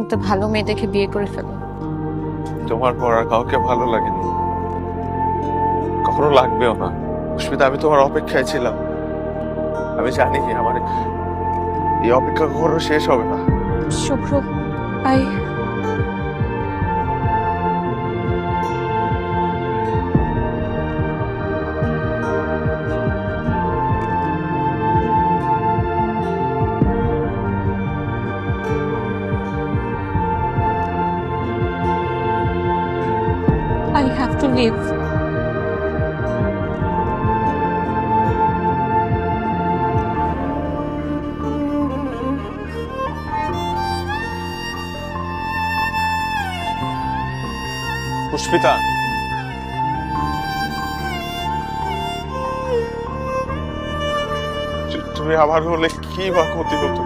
একটা ভালো মেয়ে দেখে বিয়ে করে ফেলো। তোমার পর আর কাউকে ভালো লাগেনি। কখনো লাগবেও না। পুষ্পিতা আমি তোমার অপেক্ষায় ছিলাম। আমি জানি আমার এই অপেক্ষা কখনো শেষ হবে না। Shubhro I I have to leave. Pushpita তুমি আমার হলে কি বা ক্ষতি হতো